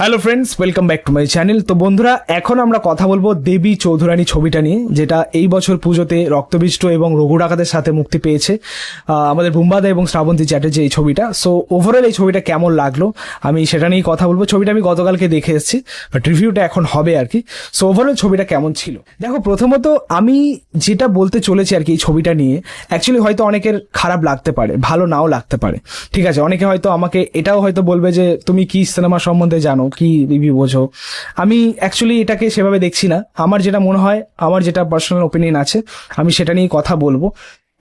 Hello friends welcome back to my channel তো বন্ধুরা, এখন আমরা কথা বলব দেবী চৌধুরানী ছবিটা নিয়ে, যেটা এই বছর পুজোতে রক্তবিষ্ট এবং রঘু ডাকাতের সাথে মুক্তি পেয়েছে। আমাদের বুম্বাদা এবং শ্রাবন্তী চ্যাটার্জি এই ছবিটা। সো ওভারঅল এই ছবিটা কেমন লাগল? আমি সেটা নিয়েই কথা বলব। ছবিটা আমি গতকালকে দেখে এসেছি বাট রিভিউটা এখন হবে আর কি। সো ওভারঅল ছবিটা কেমন ছিল? দেখো, প্রথমত আমি যেটা বলতে চলেছি আর কি এই ছবিটা নিয়ে অ্যাকচুয়ালি হয়তো অনেকের খারাপ লাগতে পারে, ভালো নাও লাগতে পারে। ঠিক আছে, অনেকে হয়তো আমাকে এটাও হয়তো বলবে যে, তুমি কি সিনেমা সম্বন্ধে জানো? কি রিভিউ বোঝো। আমি অ্যাকচুয়ালি এটাকে সেভাবে দেখছি না। আমার যেটা মনে হয়, আমার যেটা পার্সোনাল ওপিনিয়ন আছে, আমি সেটা নিয়ে কথা বলব।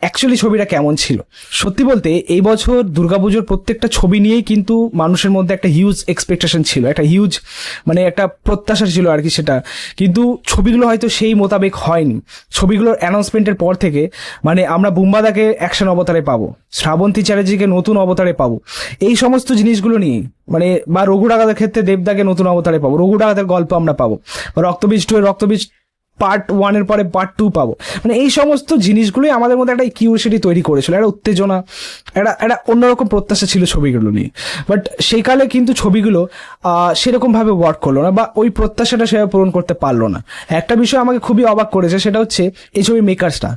অ্যাকচুয়ালি ছবিটা কেমন ছিল? সত্যি বলতে, এই বছর দুর্গাপুজোর প্রত্যেকটা ছবি নিয়েই কিন্তু মানুষের মধ্যে একটা হিউজ এক্সপেকটেশন ছিল, একটা হিউজ মানে একটা প্রত্যাশা ছিল আর কি সেটা। কিন্তু ছবিগুলো হয়তো সেই মোতাবেক হয়নি। ছবিগুলোর অ্যানাউন্সমেন্টের পর থেকে মানে আমরা বুম্বাদাকে অ্যাকশন অবতারে পাবো, শ্রাবন্তী চ্যাটার্জিকে নতুন অবতারে পাবো, এই সমস্ত জিনিসগুলো নিয়ে মানে বা রঘু ডাকাতের ক্ষেত্রে দেবদাকে নতুন অবতারে পাবো, রঘু ডাকাতের গল্প আমরা পাবো, বা রক্তবীজ টু রক্তবীজ পার্ট ওয়ানের পরে পার্ট টু পাবো। মানে এই সমস্ত জিনিসগুলোই আমাদের মধ্যে একটা কিউরিয়াসিটি তৈরি করেছিল, একটা উত্তেজনা, একটা একটা অন্যরকম প্রত্যাশা ছিল ছবিগুলো নিয়ে। বাট সেই কালে কিন্তু ছবিগুলো সেরকমভাবে ওয়ার্ক করল না বা ওই প্রত্যাশাটা সেভাবে পূরণ করতে পারল না। একটা বিষয় আমাকে খুবই অবাক করেছে, সেটা হচ্ছে এই ছবির মেকার্সটা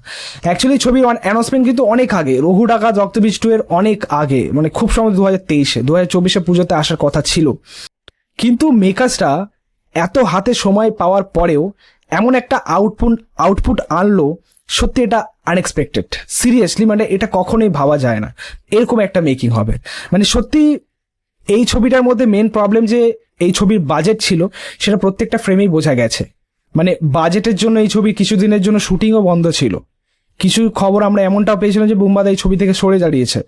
অ্যাকচুয়ালি ছবির অ্যানাউন্সমেন্ট কিন্তু অনেক আগে, রঘু ডাকাত রক্তবীজ টু এর অনেক আগে মানে খুব সময় দু হাজার তেইশে দু হাজার চব্বিশে পুজোতে আসার কথা ছিল। কিন্তু মেকার্সটা এত হাতে সময় পাওয়ার পরেও এমন একটা আউটপুট আউটপুট আনলো, সত্যি এটা আনএক্সপেক্টেড সিরিয়াসলি মানে এটা কখনোই ভাবা যায় না। এরকম একটা মেকিং হবে। মানে সত্যি এই ছবিটার মধ্যে মেন প্রবলেম যে এই ছবির বাজেট ছিল, সেটা প্রত্যেকটা ফ্রেমেই বোঝা গেছে। মানে বাজেটের জন্য এই ছবি কিছুদিনের জন্য শুটিংও বন্ধ ছিল। কিছু খবর আমরা এমনটাও পেয়েছিলাম যে বুম্বাদা এই ছবি থেকে সরে দাঁড়িয়েছে।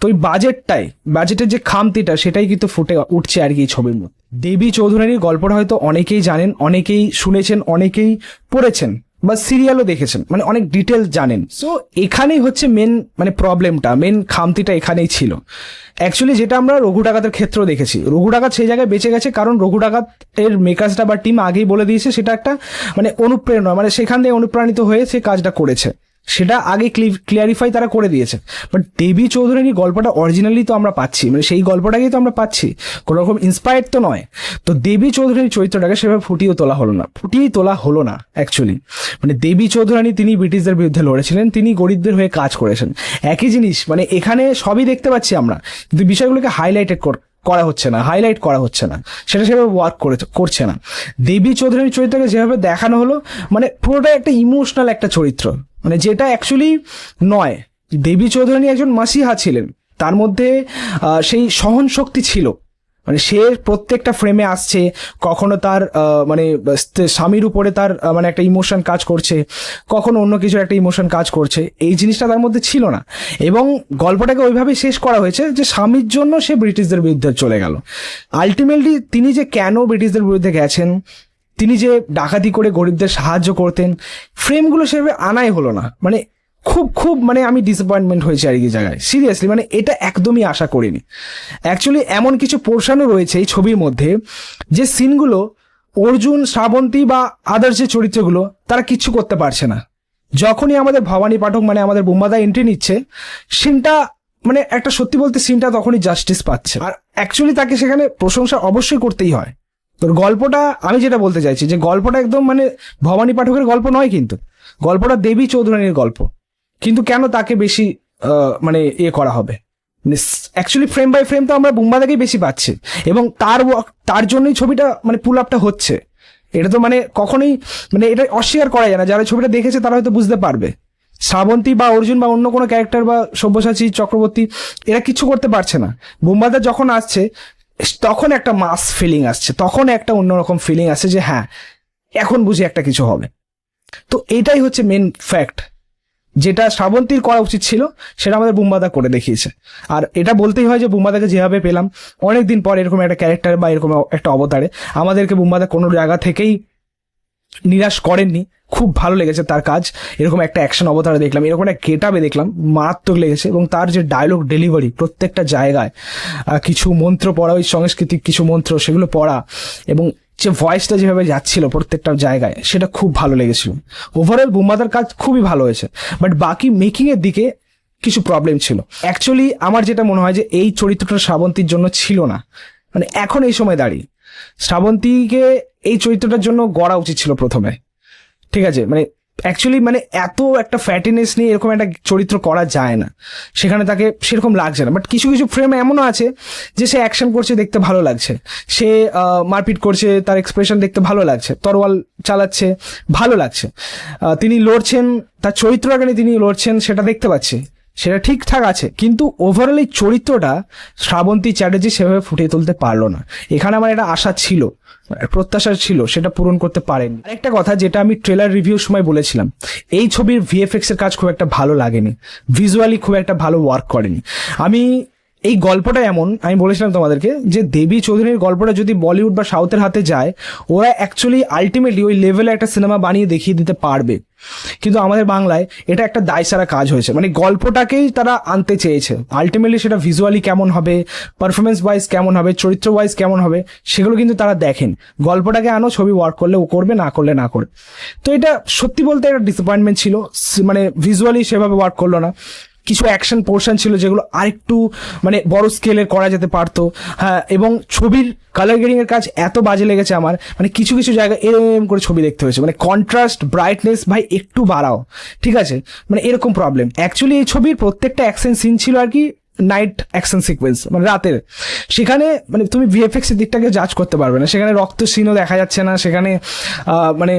তো ওই বাজেটটাই, বাজেটের যে খামতিটা, সেটাই কিন্তু ফুটে উঠছে আর কি এই ছবির মধ্যে। দেবী চৌধুরানীর গল্পটা হয়তো অনেকেই জানেন, অনেকেই শুনেছেন, অনেকেই পড়েছেন বা সিরিয়ালও দেখেছেন মানে অনেক ডিটেল জানেন। সো এখানেই হচ্ছে মেন মানে প্রবলেমটা মেন খামতিটা এখানেই ছিল। অ্যাকচুয়ালি যেটা আমরা রঘু ডাকাতের ক্ষেত্রেও দেখেছি। রঘু ডাকাত সেই জায়গায় বেঁচে গেছে কারণ রঘু ডাকাত এর বা টিম আগেই বলে দিয়েছে সেটা একটা মানে অনুপ্রেরণা মানে সেখান থেকে অনুপ্রাণিত হয়ে সে কাজটা করেছে। সেটা আগে ক্লিয়ারিফাই তারা করে দিয়েছে। বাট দেবী চৌধুরানী গল্পটা অরিজিনালি তো আমরা পাচ্ছি। মানে সেই গল্পটাকেই তো আমরা পাচ্ছি। কোনো রকম ইন্সপায়ার্ড তো নয়। তো দেবী চৌধুরানীর চরিত্রটাকে সেভাবে ফুটিয়ে তোলা হলো না। ফুটিয়েই তোলা হলো না অ্যাকচুয়ালি মানে দেবী চৌধুরানী তিনি ব্রিটিশদের বিরুদ্ধে লড়েছিলেন, তিনি গরিবদের হয়ে কাজ করেছেন। একই জিনিস মানে এখানে সবই দেখতে পাচ্ছি আমরা। কিন্তু বিষয়গুলোকে হাইলাইটেড করা হচ্ছে না হাইলাইট করা হচ্ছে না। সেটা সেভাবে ওয়ার্ক করে, করছে না। দেবী চৌধুরীর চরিত্রকে যেভাবে দেখানো হলো মানে পুরোটাই একটা ইমোশনাল একটা চরিত্র। মানে যেটা অ্যাকচুয়ালি নয়। দেবী চৌধুরানী একজন মাসিহা ছিলেন। তার মধ্যে সেই সহন শক্তি ছিল। মানে সে প্রত্যেকটা ফ্রেমে আসছে, কখনো তার মানে স্বামীর উপরে তার মানে একটা ইমোশন কাজ করছে, কখনো অন্য কিছু একটা ইমোশন কাজ করছে, এই জিনিসটা তার মধ্যে ছিল না। এবং গল্পটাকে ওইভাবে শেষ করা হয়েছে যে স্বামীর জন্য সে ব্রিটিশদের বিরুদ্ধে চলে গেল। আলটিমেটলি তিনি যে কেন ব্রিটিশদের বিরুদ্ধে গেছেন, তিনি যে ডাকাতি করে গরিবদের সাহায্য করতেন ফ্রেমগুলো সেভাবে আনাই হলো না। মানে খুব খুব মানে আমি ডিসঅ্যাপয়েন্টমেন্ট হয়েছি আর কি জায়গায়। সিরিয়াসলি মানে এটা একদমই আশা করিনি। অ্যাকচুয়ালি এমন কিছু পোর্শনও রয়েছে এই ছবির মধ্যে, যে সিনগুলো অর্জুন, শ্রাবন্তী বা আদার্স যে চরিত্রগুলো, তারা কিচ্ছু করতে পারছে না। যখনই আমাদের ভবানী পাঠক মানে আমাদের বোম্বাদা এন্ট্রি নিচ্ছে সিনটা মানে একটা সত্যি বলতে সিনটা তখনই জাস্টিস পাচ্ছে। আর অ্যাকচুয়ালি তাকে সেখানে প্রশংসা অবশ্যই করতেই হয়। তোর গল্পটা, আমি যেটা বলতে চাইছি, যে গল্পটা একদম মানে ভবানী পাঠকের গল্প নয় কিন্তু, গল্পটা দেবী চৌধুরানীর গল্প। কিন্তু কেন তাকে বেশি মানে ইয়ে করা হবে? অ্যাকচুয়ালি ফ্রেম বাই ফ্রেম তো আমরা বুম্বাদাকেই বেশি পাচ্ছি। এবং তার তার জন্যই ছবিটা মানে পুল আপটা হচ্ছে। এটা তো মানে কখনোই মানে এটা অস্বীকার করা যায় না। যারা ছবিটা দেখেছে তারা হয়তো বুঝতে পারবে। শ্রাবন্তী বা অর্জুন বা অন্য কোনো ক্যারেক্টার বা সব্যসাচী, চক্রবর্তী, এরা কিছু করতে পারছে না। বুম্বাদা যখন আসছে, তখন একটা মাস ফিলিং আসছে। তখন একটা অন্যরকম ফিলিং আসছে যে হ্যাঁ এখন বুঝি একটা কিছু হবে। তো এটাই হচ্ছে মেন ফ্যাক্ট যেটা শ্রাবন্তীর করা উচিত ছিল, সেটা আমাদের বুম্বাদা করে দেখিয়েছে। আর এটা বলতেই হয় যে বুম্বাদাকে যেভাবে পেলাম অনেক দিন পর এরকম একটা ক্যারেক্টার বা এরকম একটা অবতারে আমাদেরকে বুম্বাদা কোনো জায়গা থেকেই নিরাশ করেননি। খুব ভালো লেগেছে তার কাজ। এরকম একটা অ্যাকশন অবতারে দেখলাম, এরকম একটা গেটাবে দেখলাম, মারাত্মক লেগেছে এবং তার যে ডায়লগ ডেলিভারি প্রত্যেকটা জায়গায় কিছু মন্ত্র পড়া, ওই সাংস্কৃতিক কিছু মন্ত্র, সেগুলো পড়া এবং যে ভয়েসটা যেভাবে যাচ্ছিল প্রত্যেকটা জায়গায়, সেটা খুব ভালো লেগেছিল। ওভারঅল বুম্বাদার কাজ খুবই ভালো হয়েছে বাট বাকি মেকিংয়ের দিকে কিছু প্রবলেম ছিল। অ্যাকচুয়ালি আমার যেটা মনে হয় যে এই চরিত্রটা শ্রাবন্তীর জন্য ছিল না। মানে এখন এই সময় দাঁড়িয়ে, শ্রাবন্তীকে এই চরিত্রটার জন্য গড়া উচিত ছিল প্রথমে। ঠিক আছে? মানে অ্যাকচুয়ালি মানে এত একটা ফ্যাটিনেস নিয়ে এরকম একটা চরিত্র করা যায় না। সেখানে তাকে সেরকম লাগছে না। বাট কিছু কিছু ফ্রেম এমনও আছে যে সে অ্যাকশন করছে, দেখতে ভালো লাগছে। সে মারপিট করছে, তার এক্সপ্রেশন দেখতে ভালো লাগছে। তরোয়াল চালাচ্ছে, ভালো লাগছে। তিনি লড়ছেন, তার চরিত্র আগে তিনি লড়ছেন, সেটা দেখতে পাচ্ছি। সেটা ঠিকঠাক আছে, কিন্তু ওভারঅল এই চরিত্রটা শ্রাবন্তী চ্যাটার্জি সেভাবে ফুটিয়ে তুলতে পারল না। এখানে আমার একটা আশা ছিল প্রত্যাশা ছিল, সেটা পূরণ করতে পারেনি। আরেকটা কথা যেটা আমি ট্রেলার রিভিউর সময় বলেছিলাম, এই ছবির ভিএফএক্স এর কাজ খুব একটা ভালো লাগেনি ভিজুয়ালি খুব একটা ভালো ওয়ার্ক করেনি। আমি এই গল্পটা এমন, আমি বলেছিলাম তোমাদেরকে, যে দেবী চৌধুরীর গল্পটা যদি বলিউড বা সাউথের হাতে যায়, ওরা অ্যাকচুয়ালি আলটিমেটলি ওই লেভেলে একটা সিনেমা বানিয়ে দেখিয়ে দিতে পারবে। কিন্তু আমাদের বাংলায় এটা একটা দায়সারা কাজ হয়েছে। মানে গল্পটাকেই তারা আনতে চেয়েছে। আলটিমেটলি সেটা ভিজুয়ালি কেমন হবে পারফরমেন্স ওয়াইজ কেমন হবে চরিত্র ওয়াইজ কেমন হবে, সেগুলো কিন্তু তারা দেখেন। গল্পটাকে আনো, ছবি ওয়ার্ক করলে ও করবে, না করলে না করে তো এটা সত্যি বলতে একটা ডিসঅ্যাপয়েন্টমেন্ট ছিল। মানে ভিজুয়ালি সেভাবে ওয়ার্ক করল না। কিছু অ্যাকশন পোর্শন ছিল যেগুলো আরেকটু মানে বড় স্কেলে করা যেতে পারতো। হ্যাঁ এবং ছবির কালার গ্রেডিং এর কাজ এত বাজে লেগেছে আমার মানে কিছু কিছু জায়গায় এরম করে ছবি দেখতে হয়েছে। মানে কন্ট্রাস্ট ব্রাইটনেস ভাই, একটু বাড়াও। ঠিক আছে? মানে এরকম প্রবলেম অ্যাকচুয়ালি এই ছবির প্রত্যেকটা অ্যাকশন সিন ছিল আর কি নাইট অ্যাকশন সিকোয়েন্স মানে রাতের। সেখানে মানে তুমি ভিএফএক্স এর দিকটাকে জাজ করতে পারবে না। সেখানে রক্ত সিনও দেখা যাচ্ছে না, সেখানে মানে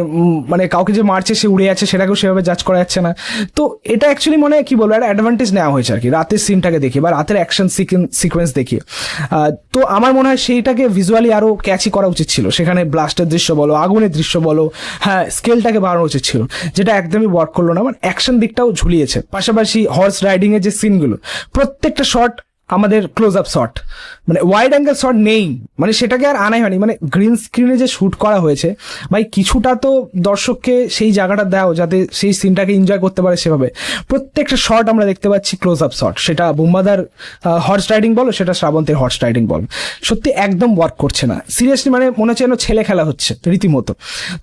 মানে কাউকে যে মারছে, সে উড়ে যাচ্ছে, সেটাকেও সেভাবে জাজ করা যাচ্ছে না। তো এটা অ্যাকচুয়ালি মনে হয়, কি বলব, একটা অ্যাডভান্টেজ নেওয়া হয়েছে আর কি, রাতের সিনটাকে দেখে বা রাতের অ্যাকশন সিকোয়েন্স দেখে। তো আমার মনে হয় সেইটাকে ভিজুয়ালি আরও ক্যাচি করা উচিত ছিল। সেখানে ব্লাস্টের দৃশ্য বলো, আগুনের দৃশ্য বলো হ্যাঁ স্কেলটাকে বাড়ানো উচিত ছিল, যেটা একদমই ওয়ার্ক করল না। মানে অ্যাকশন দিকটাও ঝুলিয়েছে। পাশাপাশি হর্স রাইডিংয়ের যে সিনগুলো প্রত্যেকটা শট আমাদের ক্লোজ আপ শট মানে ওয়াইড অ্যাঙ্গেল শট নেই। মানে সেটাকে আর আনাই হয়নি। মানে গ্রিন স্ক্রিনে যে শ্যুট করা হয়েছে, ভাই কিছুটা তো দর্শককে সেই জায়গাটা দাও, যাতে সেই সিনটাকে এনজয় করতে পারে সেভাবে। প্রত্যেকটা শট আমরা দেখতে পাচ্ছি ক্লোজ আপ শট সেটা বুম্বাদার হর্স রাইডিং বলো সেটা শ্রাবন্তের হর্স রাইডিং বল সত্যি একদম ওয়ার্ক করছে না। সিরিয়াসলি মানে মনে হচ্ছে যেন ছেলে খেলা হচ্ছে, রীতিমতো।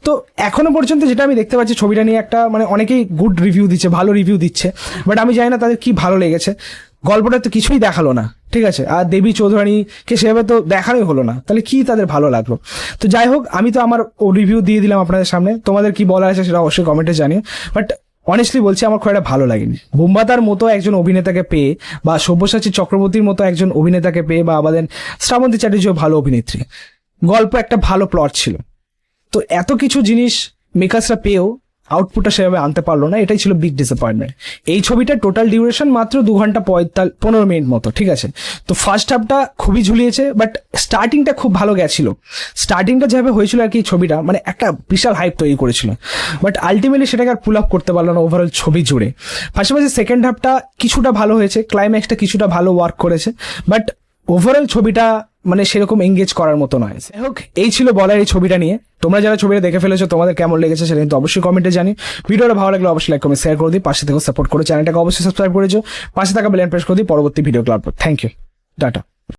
তো এখনও পর্যন্ত যেটা আমি দেখতে পাচ্ছি, ছবিটা নিয়ে একটা মানে অনেকেই গুড রিভিউ দিচ্ছে, ভালো রিভিউ দিচ্ছে। বাট আমি জানি না তাদের কি ভালো লেগেছে। গল্পটা তো কিছুই দেখাল না, ঠিক আছে? আর দেবী চৌধুরানীকে সেভাবে তো দেখানোই হলো না। তাহলে কি তাদের ভালো লাগল? তো যাই হোক, আমি তো আমার রিভিউ দিয়ে দিলাম আপনাদের সামনে। তোমাদের কি বলার আছে সেটা অবশ্যই কমেন্টে জানিও। বাট অনেস্টলি বলছি, আমার খুব একটা ভালো লাগেনি। বোম্বাতার মতো একজন অভিনেতাকে পেয়ে বা সব্যসাচী চক্রবর্তীর মতো একজন অভিনেতাকে পেয়ে বা আমাদের শ্রাবন্তী চ্যাটার্জিও ভালো অভিনেত্রী। গল্প একটা ভালো প্লট ছিল। তো এত কিছু জিনিস মেকার্সরা পেয়েও আউটপুটটা সেভাবে আনতে পারল না, এটাই ছিল বিগ ডিসঅ্যাপয়েন্টমেন্ট এই ছবিটা টোটাল ডিউরেশন মাত্র দু ঘণ্টা পঁয়তাল, পনেরো মিনিট মতো, ঠিক আছে? তো ফার্স্ট হাফটা খুবই ঝুলিয়েছে বাট স্টার্টিংটা খুব ভালো গেছিল। স্টার্টিংটা যেভাবে হয়েছিল আর কি ছবিটা মানে একটা বিশাল হাইপ তৈরি করেছিল। বাট আলটিমেটলি সেটাকে আর পুল আপ করতে পারল না ওভারঅল ছবি জুড়ে। পাশাপাশি সেকেন্ড হাফটা কিছুটা ভালো হয়েছে ক্লাইম্যাক্সটা কিছুটা ভালো ওয়ার্ক করেছে বাট ওভারঅল ছবিটা মানে সেরকম এঙ্গেজ করার মতো নয়। হোক, এই ছিল বলার এই ছবিটা নিয়ে। তোমরা যারা ছবিটা দেখে ফেলেছো, তোমাদের কেমন লেগেছে সেটা কিন্তু অবশ্যই কমেন্টে জানি ভিডিওটা ভালো লাগলে অবশ্যই লাইক কমেন্ট শেয়ার করে দিই পাশে থেকে সাপোর্ট করে চ্যানেলটাকে অবশ্যই সাবস্ক্রাইব করেছ পাশে থাকা বেলেন প্রেস করে দিই পরবর্তী video club thank you tata